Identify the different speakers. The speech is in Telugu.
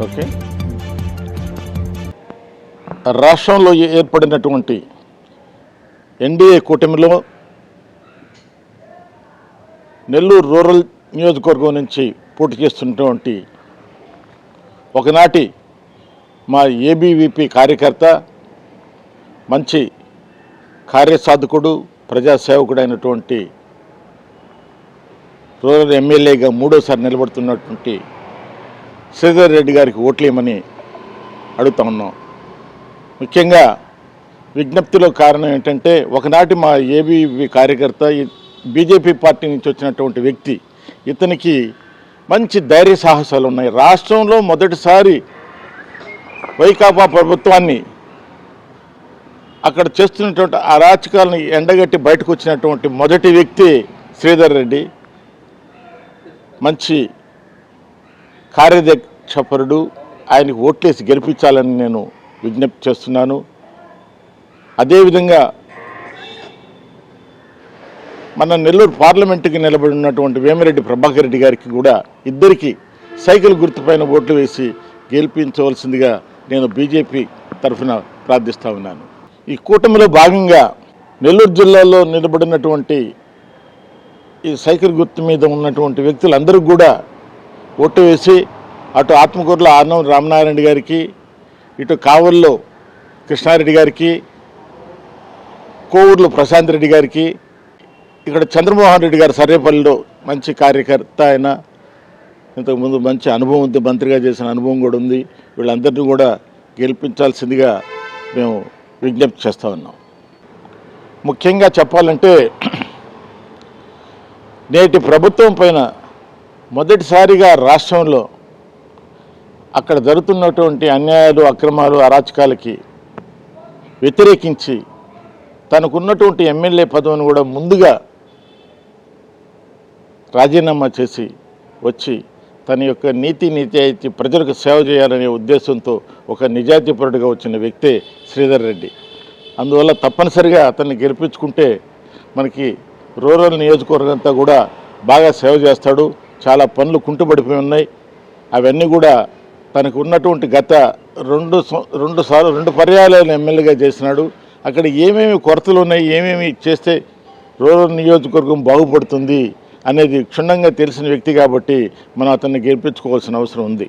Speaker 1: ఓకే. రాష్ట్రంలో ఏ- ఏర్పడినటువంటి ఎన్డీఏ కూటమిలో నెల్లూరు రూరల్ నియోజకవర్గం నుంచి పోటీ చేస్తున్నటువంటి ఒకనాటి మా ఏబీవీపీ కార్యకర్త మంచి కార్యసాధకుడు ప్రజాసేవకుడు అయినటువంటి రూరల్ ఎమ్మెల్యేగా మూడోసారి నిలబడుతున్నటువంటి శ్రీధర్ రెడ్డి గారికి ఓట్లేయమని అడుగుతా ఉన్నాం. ముఖ్యంగా విజ్ఞప్తిలో కారణం ఏంటంటే ఒకనాటి మా ఏబీవీ కార్యకర్త బీజేపీ పార్టీ నుంచి వచ్చినటువంటి వ్యక్తి ఇతనికి మంచి ధైర్య సాహసాలు ఉన్నాయి. రాష్ట్రంలో మొదటిసారి వైకాపా ప్రభుత్వాన్ని అక్కడ చేస్తున్నటువంటి అరాచకాలను ఎండగట్టి బయటకు వచ్చినటువంటి మొదటి వ్యక్తి శ్రీధర్ రెడ్డి. మంచి కార్యదక్షపరుడు ఆయనకు ఓట్లేసి గెలిపించాలని నేను విజ్ఞప్తి చేస్తున్నాను. అదేవిధంగా మన నెల్లూరు పార్లమెంటుకి నిలబడి ఉన్నటువంటి వేమిరెడ్డి ప్రభాకర్ రెడ్డి గారికి కూడా ఇద్దరికి సైకిల్ గుర్తుపైన ఓట్లు వేసి గెలిపించవలసిందిగా నేను బీజేపీ తరఫున ప్రార్థిస్తూ ఉన్నాను. ఈ కూటమిలో భాగంగా నెల్లూరు జిల్లాలో నిలబడినటువంటి ఈ సైకిల్ గుర్తు మీద ఉన్నటువంటి వ్యక్తులందరూ కూడా ఓటు వేసి అటు ఆత్మకూరులో ఆనం రామనారాయణ గారికి ఇటు కావల్లో కృష్ణారెడ్డి గారికి కోవూరులో ప్రశాంత్ రెడ్డి గారికి ఇక్కడ చంద్రమోహన్ రెడ్డి గారు సర్వేపల్లిలో మంచి కార్యకర్త ఆయన. ఇంతకుముందు మంచి అనుభవం ఉంది మంత్రిగా చేసిన అనుభవం కూడా ఉంది. వీళ్ళందరినీ కూడా గెలిపించాల్సిందిగా మేము విజ్ఞప్తి చేస్తూ ఉన్నాం. ముఖ్యంగా చెప్పాలంటే నేటి ప్రభుత్వం పైన మొదటిసారిగా రాష్ట్రంలో అక్కడ జరుగుతున్నటువంటి అన్యాయాలు అక్రమాలు అరాచకాలకి వ్యతిరేకించి తనకున్నటువంటి ఎమ్మెల్యే పదవిని కూడా ముందుగా రాజీనామా చేసి వచ్చి తన యొక్క నీతి నిజాయితీ ప్రజలకు సేవ చేయాలనే ఉద్దేశంతో ఒక నిజాయితీపరుడుగా వచ్చిన వ్యక్తే శ్రీధర్ రెడ్డి. అందువల్ల తప్పనిసరిగా అతన్ని గెలిపించుకుంటే మనకి రూరల్ నియోజకవర్గం అంతా కూడా బాగా సేవ చేస్తాడు. చాలా పనులు కుంటుపడిపోయి ఉన్నాయి. అవన్నీ కూడా తనకు ఉన్నటువంటి గత రెండు రెండు సార్లు రెండు పర్యాయాలను ఎమ్మెల్యేగా చేసినాడు. అక్కడ ఏమేమి కొరతలు ఉన్నాయి ఏమేమి చేస్తే రూరల్ నియోజకవర్గం బాగుపడుతుంది అనేది క్షుణ్ణంగా తెలిసిన వ్యక్తి కాబట్టి మనం అతన్ని గెలిపించుకోవాల్సిన అవసరం ఉంది.